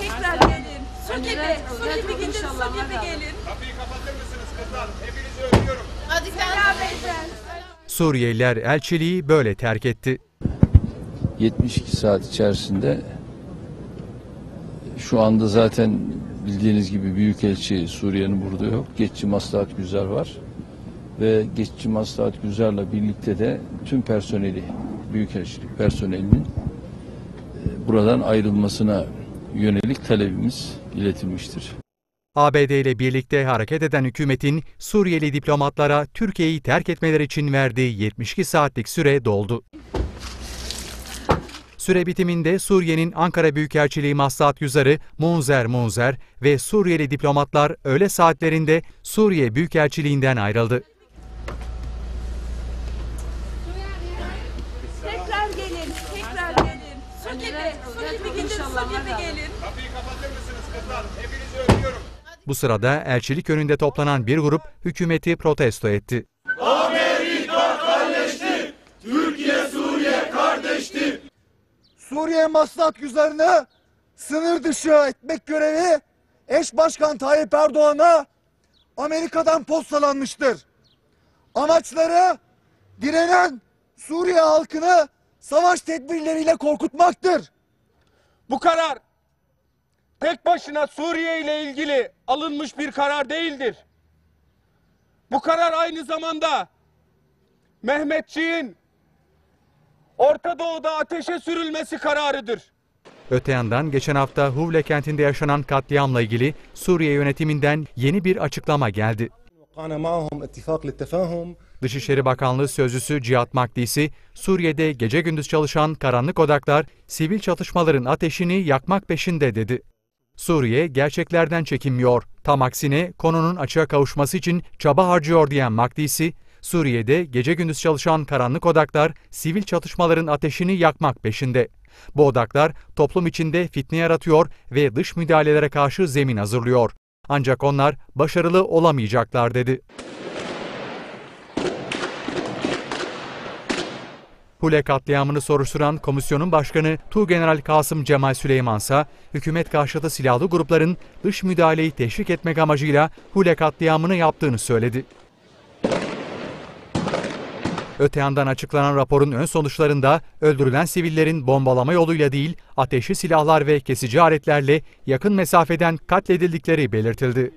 Tekrar gelin. Su gibi. Su gibi gidin. Su gibi hadi. gelin. Kapıyı kapatır mısınız kızlar? Hepinizi öpüyorum. Beraber. Suriyeliler elçiliği böyle terk etti. 72 saat içerisinde şu anda zaten bildiğiniz gibi Büyükelçi Suriye'nin burada yok. Geçici Maslahat Güzer var. Ve Geçici Maslahat Güzer'le birlikte de tüm personeli, Büyükelçilik personelinin e, buradan ayrılmasına yönelik talebimiz iletilmiştir. ABD ile birlikte hareket eden hükümetin Suriyeli diplomatlara Türkiye'yi terk etmeleri için verdiği 72 saatlik süre doldu. Süre bitiminde Suriye'nin Ankara Büyükelçiliği Maslahat Yüzarı Munzer Munzer ve Suriyeli diplomatlar öğle saatlerinde Suriye Büyükelçiliğinden ayrıldı. Tekrar gelin. Tekrar gelin. Su gibi. Su gibi gidin. İnşallah, Su gibi hadi. gelin. Kapıyı kapatır mısınız kızlar? Hepinizi öpüyorum. Bu sırada elçilik önünde toplanan bir grup hükümeti protesto etti. Suriye maslak yüzlerini sınır dışı etmek görevi eş başkan Tayyip Erdoğan'a Amerika'dan postalanmıştır. Amaçları direnen Suriye halkını savaş tedbirleriyle korkutmaktır. Bu karar tek başına Suriye ile ilgili alınmış bir karar değildir. Bu karar aynı zamanda Mehmetçiğin Orta Doğu'da ateşe sürülmesi kararıdır. Öte yandan geçen hafta Huvle kentinde yaşanan katliamla ilgili Suriye yönetiminden yeni bir açıklama geldi. Dışişleri Bakanlığı Sözcüsü Cihat Makdisi, Suriye'de gece gündüz çalışan karanlık odaklar sivil çatışmaların ateşini yakmak peşinde dedi. Suriye gerçeklerden çekinmiyor, tam aksine konunun açığa kavuşması için çaba harcıyor diyen Makdisi, Suriye'de gece gündüz çalışan karanlık odaklar sivil çatışmaların ateşini yakmak peşinde. Bu odaklar toplum içinde fitne yaratıyor ve dış müdahalelere karşı zemin hazırlıyor. Ancak onlar başarılı olamayacaklar dedi. Hule katliamını soruşturan komisyonun başkanı Tuğgeneral Kasım Cemal Süleymansa, hükümet karşıtı silahlı grupların dış müdahaleyi teşvik etmek amacıyla Hule katliamını yaptığını söyledi. Öte yandan açıklanan raporun ön sonuçlarında öldürülen sivillerin bombalama yoluyla değil, ateşli silahlar ve kesici aletlerle yakın mesafeden katledildikleri belirtildi.